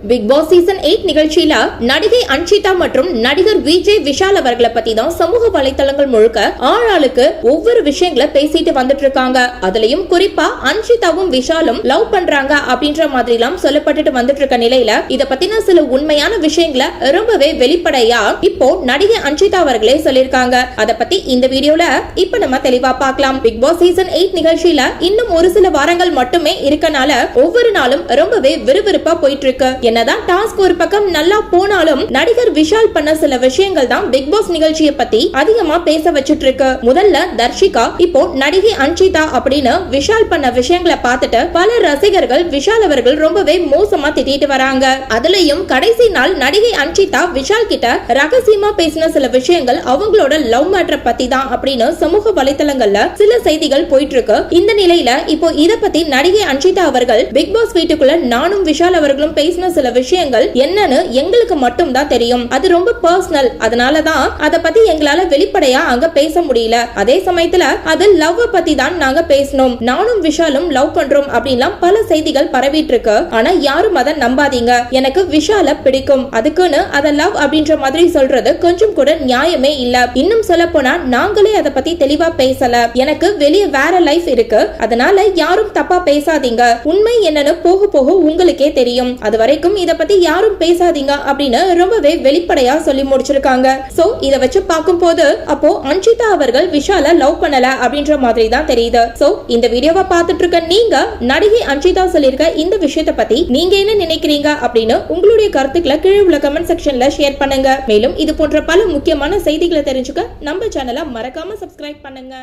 Big Boss season eight நிகழ்ச்சியில நடிகை அன்ஷிதா மற்றும் நடிகர் விஜய் விஷால் அவர்களை பத்தி தான் சமூக வலைத்தளங்கள் முழுக்க ஆளாளுக்கு ஒவ்வொரு விஷயங்களை பேசிட்டு வந்துட்டு இருக்காங்க அதுலயும் குறிப்பா அன்ஷிதாவும் விஷாலும் லவ் பண்றாங்க அப்படின்ற மாதிரி எல்லாம் சொல்லப்பட்டுட்டு வந்துட்டு இருக்க நிலையில இத பத்தின சில உண்மையான விஷயங்களை ரொம்பவே வெளிப்படையா இப்போ நடிகை அன்ஷிதா அவர்களே சொல்லிருக்காங்க அத பத்தி இந்த வீடியோல இப்ப நம்ம தெளிவா பார்க்கலாம் பிக் பாஸ் சீசன் எயிட் நிகழ்ச்சியில இன்னும் ஒரு சில வாரங்கள் மட்டுமே இருக்கனால ஒவ்வொரு நாளும் ரொம்பவே விறுவிறுப்பா போயிட்டு இருக்கு என்னதான் டாஸ்க் ஒரு பக்கம் நல்லா போனாலும் நடிகர் விஷால் பண்ண சில விஷயங்கள் தான் பிக் பாஸ் நிகழ்ச்சியை பத்தி அதிகமா பேச வச்சுட்டு இருக்கு. முதல்ல தர்ஷிகா இப்போ நடிகை அன்ஷிதா அப்படின்னு விஷால் பண்ண விஷயங்களை பார்த்துட்டு பல ரசிகர்கள் விஷால் அவர்கள் ரொம்பவே மோசமா திட்டிட்டு வராங்க. அதுலயும் கடைசி நாள் நடிகை அன்ஷிதா விஷால் கிட்ட ரகசியமா பேசின சில விஷயங்கள் அவங்களோட லவ் மேட்டரை பத்தி தான் அப்படின்னு சமூக வலைதளங்கள்ல சில செய்திகள் போயிட்டு இருக்கு. இந்த நிலையில இப்போ இத பத்தி நடிகை அன்ஷிதா அவர்கள் பிக் பாஸ் வீட்டுக்குள்ள நானும் விஷால் அவர்களும் பேசின சில விஷயங்கள் என்னன்னு எங்களுக்கு மட்டும் தான் தெரியும். அது ரொம்ப பர்சனல் அதனால தான் பத்தி எங்களால வெளிப்படையா அங்க பேச முடியல. அதே சமயத்துல அது லவ் பத்தி தான் நாங்க பேசணும் நானும் விஷாலும் லவ் பண்றோம் அப்படின்லாம் பல செய்திகள் பரவிட்டு இருக்கு ஆனா யாரும் அதை நம்பாதீங்க. எனக்கு விஷால பிடிக்கும். அதுக்குன்னு அதை லவ் அப்படின்ற மாதிரி சொல்றது கொஞ்சம் கூட நியாயமே இல்ல. இன்னும் சொல்ல போனா நாங்களே அத பத்தி தெளிவா பேசல. எனக்கு வெளிய வேற லைஃப் இருக்கு. அதனால யாரும் தப்பா பேசாதீங்க. உண்மை என்னன்னு போக போக உங்களுக்கே தெரியும். அது வரைக்கும் இத பத்தி யாரும் பேசாதீங்க அப்படின்னு ரொம்பவே வெளிப்படையா சொல்லி முடிச்சிருக்காங்க. சோ இத வச்சு பார்க்கும்போது அப்போ அன்ஷிதா அவர்கள் விஷால லவ் பண்ணல அப்படின்ற மாதிரி தான் தெரியுது. சோ இந்த வீடியோவை பார்த்துட்டு இருக்க நீங்க நடிகை அன்ஷிதா சொல்லியிருக்க இந்த விஷயத்த பத்தி நீங்க என்ன நினைக்கிறீங்க அப்படின்னு உங்களுடைய கருத்துக்களை கீழே உள்ள கமெண்ட் செக்ஷன்ல ஷேர் பண்ணுங்க. மேலும் இது போன்ற பல முக்கியமான செய்திகளை தெரிஞ்சுக்க நம்ம சேனலை மறக்காம சப்ஸ்கிரைப் பண்ணுங்க.